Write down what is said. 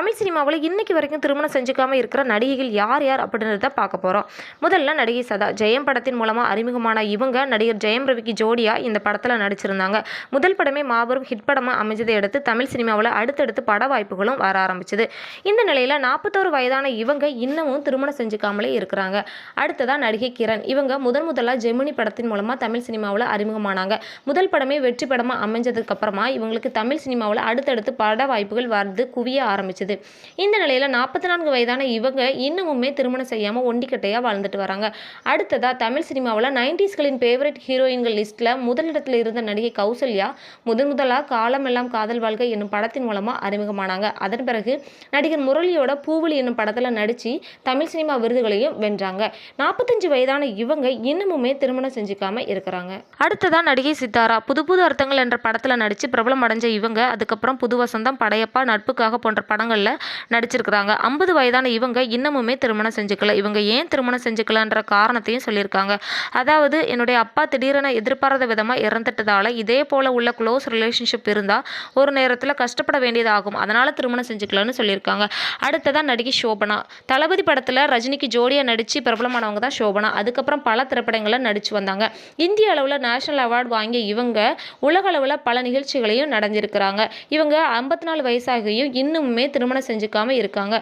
தமிழ் சினிமாவில் இன்றைக்கி வரைக்கும் திருமணம் செஞ்சுக்காமல் இருக்கிற நடிகைகள் யார் யார் அப்படின்றத பார்க்க போகிறோம் முதல்ல நடிகை சதா. ஜெயம் படத்தின் மூலமாக அறிமுகமான இவங்க நடிகர் ஜெயம் ரவிக்கு ஜோடியாக இந்த படத்தில் நடிச்சிருந்தாங்க. முதல் படமே மாபெரும் ஹிட் படமாக அமைஞ்சதை அடுத்து தமிழ் சினிமாவில் அடுத்தடுத்து பட வாய்ப்புகளும் வர ஆரம்பிச்சது. இந்த நிலையில் நாற்பத்தோரு வயதான இவங்க இன்னமும் திருமணம் செஞ்சுக்காமலே இருக்கிறாங்க. அடுத்ததாக நடிகை கிரண். இவங்க முதன் முதலாக ஜெமினி படத்தின் மூலமாக தமிழ் சினிமாவில் அறிமுகமானாங்க. முதல் படமே வெற்றி படமாக அமைஞ்சதுக்கப்புறமா இவங்களுக்கு தமிழ் சினிமாவில் அடுத்தடுத்து பட வாய்ப்புகள் வந்து குவிய ஆரம்பிச்சது. இந்த நிலையில் நாற்பத்தி நான்கு வயதான இவங்க இன்னமுமே திருமணம் செய்யாமல் ஒண்டிக்கட்டையாக வாழ்ந்துட்டு வராங்க. அடுத்ததாக தமிழ் சினிமாவில் நைன்டிஸ்களின் ஃபேவரட் ஹீரோயின்கள் லிஸ்ட்டில் முதலிடத்தில் இருந்த நடிகை கௌசல்யா முதன் முதலாக காலமெல்லாம் காதல் வாழ்க்கை என்னும் படத்தின் மூலமாக அறிமுகமானாங்க. அதன் பிறகு நடிகர் முரளியோட பூவலி என்னும் படத்தில் நடித்து தமிழ் சினிமா விருதுகளையும் வென்றாங்க. நாற்பத்தஞ்சு வயதான இவங்க இன்னமுமே திருமணம் செஞ்சுக்காம இருக்கிறாங்க. அடுத்ததான் நடிகை சித்தாரா புது புது அர்த்தங்கள் என்ற படத்தில் நடித்து பிரபலம் அடைஞ்ச இவங்க அதுக்கப்புறம் புது வசந்தம் படையப்பா நட்புக்காக போன்ற படங்களில் நடிச்சிருக்கிறாங்க. ஐம்பது வயதான இவங்க இன்னமுமே திருமணம் செஞ்சுக்கல. இவங்க ஏன் திருமணம் செஞ்சுக்கலன்ற காரணத்தையும் சொல்லியிருக்காங்க. அதாவது என்னுடைய அப்பா திடீரென எதிர்பாராத விதமாக இறந்துட்டதால இதே போல் உள்ள க்ளோஸ் ரிலேஷன்ஷிப் இருந்தால் ஒரு நேரத்தில் கஷ்டப்பட வேண்டியதாகும். அதனால் திருமணம் செஞ்சுக்கலான்னு சொல்லியிருக்காங்க. அடுத்ததான் நடிகை சோபனா தளபதி படத்தில் ரஜினிக்கு ஜோடியாக நடித்து பிரபலமானவங்க தான் சோபனா அதுக்கப்புறம் பல திரைப்படங்களில் நடித்து வந்தாங்க. இந்திய அளவில் நேஷனல் அவார்டு வாங்கிய இவங்க உலக அளவில் பல நிகழ்ச்சிகளையும் நடந்திருக்கிறாங்க. இவங்க ஐம்பத்தி நாலு வயசாகியும் இன்னுமே திருமணம் செஞ்சுக்காமல் இருக்காங்க.